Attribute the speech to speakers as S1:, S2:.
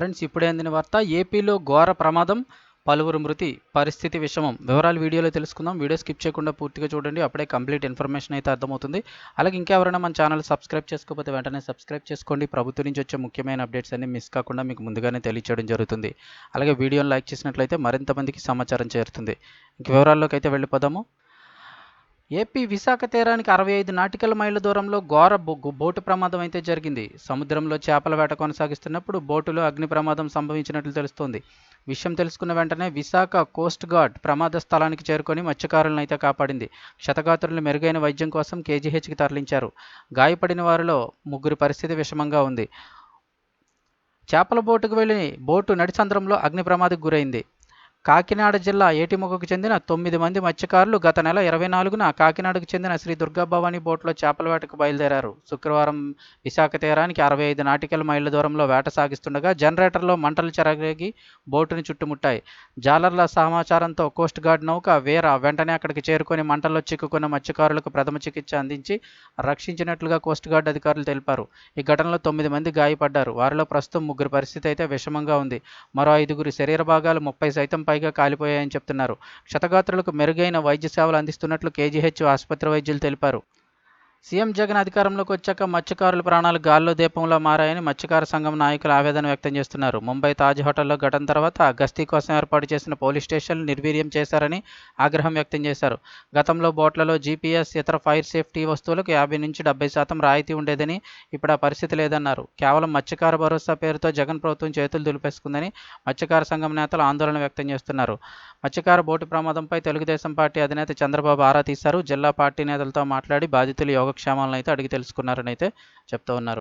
S1: Friends ఇప్పుడే అందిన వార్త ఏపీలో ఘోర ప్రమాదం పలువురు మృతి పరిస్థితి విషమం. వివరాలు వీడియోలో తెలుసుకుందాం. వీడియో స్కిప్ చేయకుండా పూర్తిగా చూడండి. అప్పుడే కంప్లీట్ ఇన్ఫర్మేషన్ అయితే అర్థమవుతుంది. అలాగే ఇంకెవరైనా మన ఛానల్ సబ్స్క్రైబ్ చేసుకోకపోతే వెంటనే సబ్స్క్రైబ్ చేసుకోండి. ప్రభుత్వం నుంచి వచ్చే ముఖ్యమైన అప్డేట్స్ అన్ని మిస్ కాకుండా మీకు ముందుగానే తెలియచేయడం జరుగుతుంది. అలాగే వీడియోని లైక్ చేసినట్లయితే మరింత మందికి సమాచారం చేరుతుంది. ఇంక వివరాల్లోకి అయితే వెళ్ళిపోదాము. ఏపీ విశాఖ తీరానికి అరవై ఐదు నాటికల మైళ్ళ దూరంలో ఘోర బొగ్గు బోటు ప్రమాదం అయితే జరిగింది. సముద్రంలో చేపల వేట కొనసాగిస్తున్నప్పుడు బోటులో అగ్ని ప్రమాదం సంభవించినట్లు తెలుస్తోంది. విషయం తెలుసుకున్న వెంటనే విశాఖ కోస్ట్ గార్డ్ ప్రమాద స్థలానికి చేరుకొని మత్స్యకారులను అయితే కాపాడింది. క్షతగాత్రులను మెరుగైన వైద్యం కోసం కేజీహెచ్కి తరలించారు. గాయపడిన వారిలో ముగ్గురి పరిస్థితి విషమంగా ఉంది. చేపల బోటుకు వెళ్ళి బోటు నడిసంద్రంలో అగ్ని ప్రమాదకు గురైంది. కాకినాడ జిల్లా ఏటిముఖకు చెందిన తొమ్మిది మంది మత్స్యకారులు గత నెల ఇరవై నాలుగున కాకినాడకు చెందిన శ్రీ దుర్గాభవాని బోట్లో చేపల వేటకు బయలుదేరారు. శుక్రవారం విశాఖ తీరానికి అరవై ఐదు నాటికల మైళ్ళ దూరంలో వేట సాగిస్తుండగా జనరేటర్లో మంటలు చెరగేగి బోటుని చుట్టుముట్టాయి. జాలర్ల సమాచారంతో కోస్ట్ గార్డ్ నౌక వీర వెంటనే అక్కడికి చేరుకొని మంటల్లో చిక్కుకున్న మత్స్యకారులకు ప్రథమ చికిత్స అందించి రక్షించినట్లుగా కోస్ట్ గార్డ్ అధికారులు తెలిపారు. ఈ ఘటనలో తొమ్మిది మంది గాయపడ్డారు. వారిలో ప్రస్తుతం ముగ్గురు పరిస్థితి అయితే విషమంగా ఉంది. మరో ఐదుగురి శరీర భాగాలు ముప్పై సైతం పైగా కాలిపోయాయని చెప్తున్నారు. క్షతగాత్రులకు మెరుగైన వైద్య సేవలు అందిస్తున్నట్లు కేజీహెచ్ ఆసుపత్రి వైద్యులు తెలిపారు. సీఎం జగన్ అధికారంలోకి వచ్చాక మత్స్యకారుల ప్రాణాలు గాల్లో దీపంలో మారాయని మత్స్యకార సంఘం నాయకులు ఆవేదన వ్యక్తం చేస్తున్నారు. ముంబై తాజ్ హోటల్లో ఘటన తర్వాత గస్తీ కోసం ఏర్పాటు చేసిన పోలీస్ స్టేషన్లు నిర్వీర్యం చేశారని ఆగ్రహం వ్యక్తం చేశారు. గతంలో బోట్లలో జీపీఎస్ ఇతర ఫైర్ సేఫ్టీ వస్తువులకు యాభై నుంచి డెబ్బై శాతం రాయితీ ఉండేదని ఇప్పుడు ఆ పరిస్థితి లేదన్నారు. కేవలం మత్స్యకార భరోసా పేరుతో జగన్ ప్రభుత్వం చేతులు దులిపేసుకుందని మత్స్యకార సంఘం నేతలు ఆందోళన వ్యక్తం చేస్తున్నారు. మత్స్యకార బోటు ప్రమాదంపై తెలుగుదేశం పార్టీ అధినేత చంద్రబాబు ఆరా తీశారు. జిల్లా పార్టీ నేతలతో మాట్లాడి బాధితులు యోగక్షేమాలను అయితే అడిగి తెలుసుకున్నారని అయితే చెప్తూ ఉన్నారు.